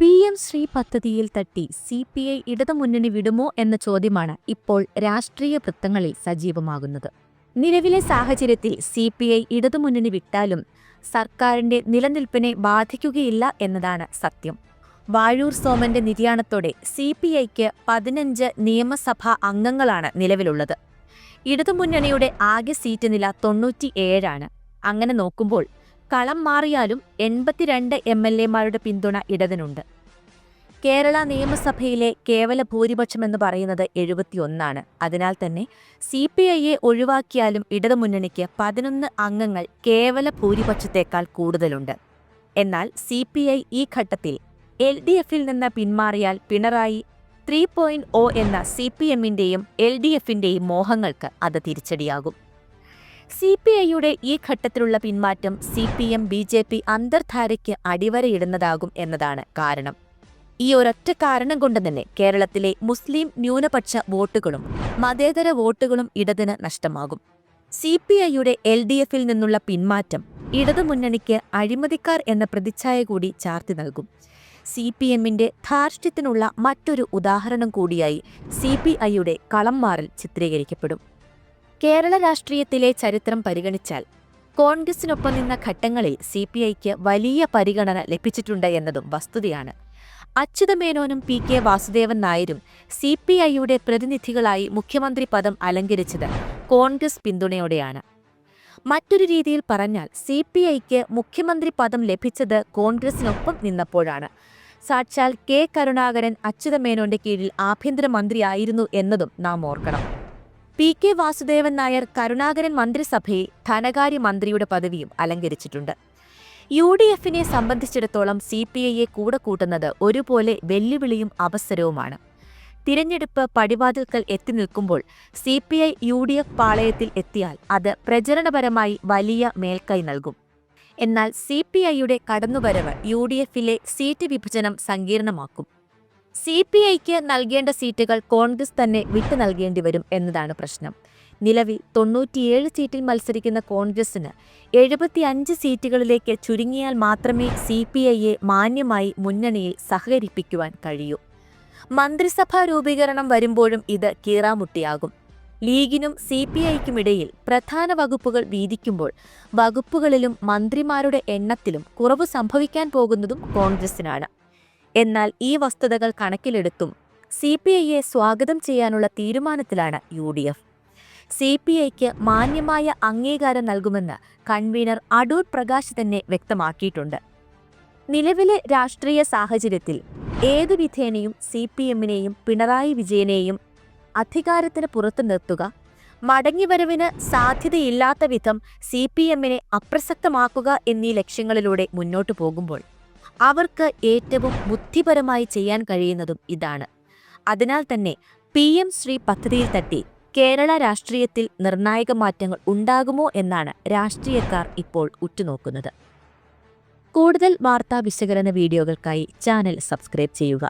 P M Shri പദ്ധതിയിൽ തട്ടി C P I ഇടതുമുന്നണി വിടുമോ എന്ന ചോദ്യമാണ് ഇപ്പോൾ രാഷ്ട്രീയ വൃത്തങ്ങളിൽ സജീവമാകുന്നത്. നിലവിലെ സാഹചര്യത്തിൽ സി പി ഐ ഇടതുമുന്നണി വിട്ടാലും സർക്കാരിന്റെ നിലനിൽപ്പിനെ ബാധിക്കുകയില്ല എന്നതാണ് സത്യം. വാഴൂർ സോമന്റെ നിര്യാണത്തോടെ സി പി ഐക്ക് പതിനഞ്ച് നിയമസഭാ അംഗങ്ങളാണ് നിലവിലുള്ളത്. ഇടതുമുന്നണിയുടെ ആകെ സീറ്റ് നില തൊണ്ണൂറ്റിയേഴാണ്. അങ്ങനെ നോക്കുമ്പോൾ കളം മാറിയാലും എൺപത്തിരണ്ട് എം എൽ എമാരുടെ പിന്തുണ ഇടതിനുണ്ട്. കേരള നിയമസഭയിലെ കേവല ഭൂരിപക്ഷമെന്ന് പറയുന്നത് എഴുപത്തിയൊന്നാണ്. അതിനാൽ തന്നെ സി പി ഐയെ ഒഴിവാക്കിയാലും ഇടതുമുന്നണിക്ക് പതിനൊന്ന് അംഗങ്ങൾ കേവല ഭൂരിപക്ഷത്തേക്കാൾ കൂടുതലുണ്ട്. എന്നാൽ സി പി ഐ ഈ ഘട്ടത്തിൽ എൽ ഡി എഫിൽ നിന്ന് പിന്മാറിയാൽ പിണറായി ത്രീ പോയിന്റ് ഒ എന്ന സി പി എമ്മിന്റെയും എൽ ഡി എഫിന്റെയും മോഹങ്ങൾക്ക് അത് തിരിച്ചടിയാകും. സി പി ഐയുടെ ഈ ഘട്ടത്തിലുള്ള പിന്മാറ്റം C P M B J P അന്തർധാരയ്ക്ക് അടിവരയിടുന്നതാകും എന്നതാണ് കാരണം. ഈ ഒരൊറ്റ കാരണം കൊണ്ട് തന്നെ കേരളത്തിലെ മുസ്ലിം ന്യൂനപക്ഷ വോട്ടുകളും മതേതര വോട്ടുകളും ഇടതിന് നഷ്ടമാകും. സി പി ഐയുടെ എൽ ഡി എഫിൽ നിന്നുള്ള പിന്മാറ്റം ഇടതുമുന്നണിക്ക് അഴിമതിക്കാർ എന്ന പ്രതിച്ഛായ കൂടി ചാർത്തി നൽകും. സി പി എമ്മിന്റെ ധാർഷ്ട്യത്തിനുള്ള മറ്റൊരു ഉദാഹരണം കൂടിയായി സി പി ഐയുടെ കളം മാറൽ ചിത്രീകരിക്കപ്പെടും. കേരള രാഷ്ട്രീയത്തിലെ ചരിത്രം പരിഗണിച്ചാൽ കോൺഗ്രസിനൊപ്പം നിന്ന ഘട്ടങ്ങളിൽ സി പി ഐക്ക് വലിയ പരിഗണന ലഭിച്ചിട്ടുണ്ട് എന്നതും വസ്തുതയാണ്. അച്യുതമേനോനും പി കെ വാസുദേവൻ നായരും സി പി ഐയുടെ പ്രതിനിധികളായി മുഖ്യമന്ത്രി പദം അലങ്കരിച്ചത് കോൺഗ്രസ് പിന്തുണയോടെയാണ്. മറ്റൊരു രീതിയിൽ പറഞ്ഞാൽ സി പി ഐക്ക് മുഖ്യമന്ത്രി പദം ലഭിച്ചത് കോൺഗ്രസിനൊപ്പം നിന്നപ്പോഴാണ്. സാക്ഷാൽ കെ കരുണാകരൻ അച്യുതമേനോന്റെ കീഴിൽ ആഭ്യന്തരമന്ത്രിയായിരുന്നു എന്നതും നാം ഓർക്കണം. പി കെ വാസുദേവൻ നായർ കരുണാകരൻ മന്ത്രിസഭയിൽ ധനകാര്യമന്ത്രിയുടെ പദവിയും അലങ്കരിച്ചിട്ടുണ്ട്. യു ഡി എഫിനെ സംബന്ധിച്ചിടത്തോളം സി പി ഐയെ കൂടെ കൂട്ടുന്നത് ഒരുപോലെ വെല്ലുവിളിയും അവസരവുമാണ്. തിരഞ്ഞെടുപ്പ് പടിവാതിൽക്കൽ എത്തി നിൽക്കുമ്പോൾ C P I U D F പാളയത്തിൽ എത്തിയാൽ അത് പ്രചരണപരമായി വലിയ മേൽക്കൈ നൽകും. എന്നാൽ സി പി ഐയുടെ കടന്നുവരവ് യു ഡി എഫിലെ സീറ്റ് വിഭജനം സങ്കീർണമാക്കും. സി പി ഐക്ക് നൽകേണ്ട സീറ്റുകൾ കോൺഗ്രസ് തന്നെ വിട്ടു നൽകേണ്ടി വരും എന്നതാണ് പ്രശ്നം. നിലവിൽ തൊണ്ണൂറ്റിയേഴ് സീറ്റിൽ മത്സരിക്കുന്ന കോൺഗ്രസിന് എഴുപത്തിയഞ്ച് സീറ്റുകളിലേക്ക് ചുരുങ്ങിയാൽ മാത്രമേ സി പി ഐയെ മാന്യമായി മുന്നണിയെ സഹകരിപ്പിക്കുവാൻ കഴിയൂ. മന്ത്രിസഭാ രൂപീകരണം വരുമ്പോഴും ഇത് കീറാമുട്ടിയാകും. ലീഗിനും സി പി ഐക്കുമിടയിൽ പ്രധാന വകുപ്പുകൾ വീതിക്കുമ്പോൾ വകുപ്പുകളിലും മന്ത്രിമാരുടെ എണ്ണത്തിലും കുറവ് സംഭവിക്കാൻ പോകുന്നതും കോൺഗ്രസിനാണ് എന്നാൽ ഈ വസ്തുതകൾ കണക്കിലെടുത്തും സി പി ഐയെ സ്വാഗതം ചെയ്യാനുള്ള തീരുമാനത്തിലാണ് U D F. C P ഐക്ക് മാന്യമായ അംഗീകാരം നൽകുമെന്ന് കൺവീനർ അടൂർ പ്രകാശ് തന്നെ വ്യക്തമാക്കിയിട്ടുണ്ട്. നിലവിലെ രാഷ്ട്രീയ സാഹചര്യത്തിൽ ഏതു വിധേനയും സി പി എമ്മിനെയും പിണറായി വിജയനെയും അധികാരത്തിന് പുറത്തു നിർത്തുക മടങ്ങിവരവിന് സാധ്യതയില്ലാത്ത വിധം സി പി എമ്മിനെ അപ്രസക്തമാക്കുക എന്നീ ലക്ഷ്യങ്ങളിലൂടെ മുന്നോട്ടു പോകുമ്പോൾ അവർക്ക് ഏറ്റവും ബുദ്ധിപരമായി ചെയ്യാൻ കഴിയുന്നതും ഇതാണ്. അതിനാൽ തന്നെ പി എം ശ്രീ പദ്ധതിയിൽ തട്ടി കേരള രാഷ്ട്രീയത്തിൽ നിർണായക മാറ്റങ്ങൾ ഉണ്ടാകുമോ എന്നാണ് രാഷ്ട്രീയക്കാർ ഇപ്പോൾ ഉറ്റുനോക്കുന്നത്. കൂടുതൽ വാർത്താ വിശകലന വീഡിയോകൾക്കായി ചാനൽ സബ്സ്ക്രൈബ് ചെയ്യുക.